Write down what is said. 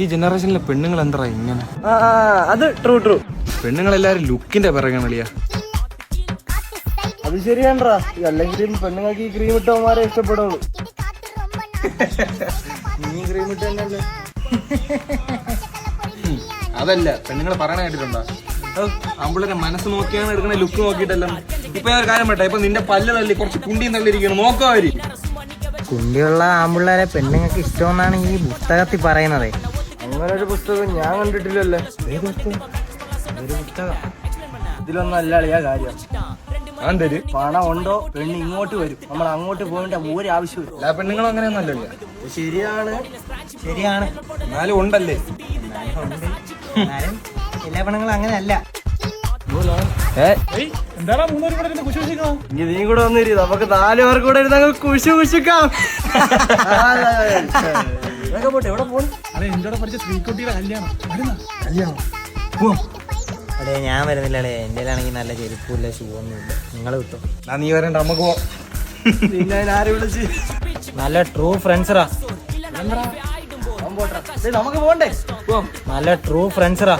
ഈ ജനറേഷനിലെ പെണ്ണുങ്ങൾ എന്താ ഇങ്ങനെ? അത് ട്രൂ ട്രൂ പെണ്ണുങ്ങളെല്ലാരും ലുക്കിന്റെ പിറകാണ് കളിയാ അത് ശരിയാണ്ടാ. അല്ലെങ്കിൽ പെണ്ണുങ്ങൾക്ക് ഈ ക്രീം ഇട്ടവന്മാരെ ഇഷ്ടപ്പെടുള്ളൂ. നീ ക്രീം ഇട്ട് തന്നെയല്ലേ? അതല്ല പെണ്ണുങ്ങൾ പറയണ കേട്ടിട്ടുണ്ടോ? ആമ്പിള്ളേരെ മനസ്സ് നോക്കിയാണ് എടുക്കണ ലുക്ക് നോക്കിയിട്ടല്ല. ഇപ്പൊ ഞാൻ ഒരു കാര്യം പറ്റേ ഇപ്പൊ നിന്റെ പല്ല് തള്ളി കുറച്ച് കുണ്ടി തള്ളിയിരിക്കണം നോക്കാവരി അവർ. കുണ്ടിയുള്ള ആമ്പിള്ളേരെ പെണ്ണുങ്ങൾക്ക് ഇഷ്ടമെന്നാണ് ഈ പുസ്തകത്തിൽ പറയുന്നത്. അങ്ങനെ ഒരു പുസ്തകം ഞാൻ കണ്ടിട്ടില്ലല്ലേ. ഒരു പുസ്തകം ഇതിലൊന്നും അല്ല അളിയാ കാര്യം. പണം ഉണ്ടോ? പെണ്ണ് ഇങ്ങോട്ട് വരും. നമ്മൾ അങ്ങോട്ട് പോകേണ്ട ഒരു ആവശ്യമില്ല എല്ലാ പെണ്ണുങ്ങളും അങ്ങനെയൊന്നല്ലോ ഇത് ശരിയാണ്? ശരിയാണ്. എന്നാലും ഉണ്ടല്ലേ? എന്നാലും എല്ലാ പെണ്ണുങ്ങളും അങ്ങനെയല്ല. ഇനി നീ കൂടെ വന്നിരി. നമുക്ക് നാലു പേർക്കൂടെ ഇരുന്ന് അങ്ങ് കുശിക്കാം ഇതൊക്കെ പോട്ടെ എവിടെ പോണു? അതെ ഞാൻ വരുന്നില്ലേ എന്റെ ആണെങ്കിൽ നല്ല ചെരുപ്പില്ല ഷൂ ഒന്നും ഇല്ല നിങ്ങൾ കിട്ടും എന്നാ നീ വരണ്ട നമുക്ക് പോവാം പിന്നെ ആരെ വിളിച്ച്? നല്ല ട്രൂ ഫ്രണ്ട്സറാ നമുക്ക് പോണ്ടേ? നല്ല ട്രൂ ഫ്രണ്ട്സറാ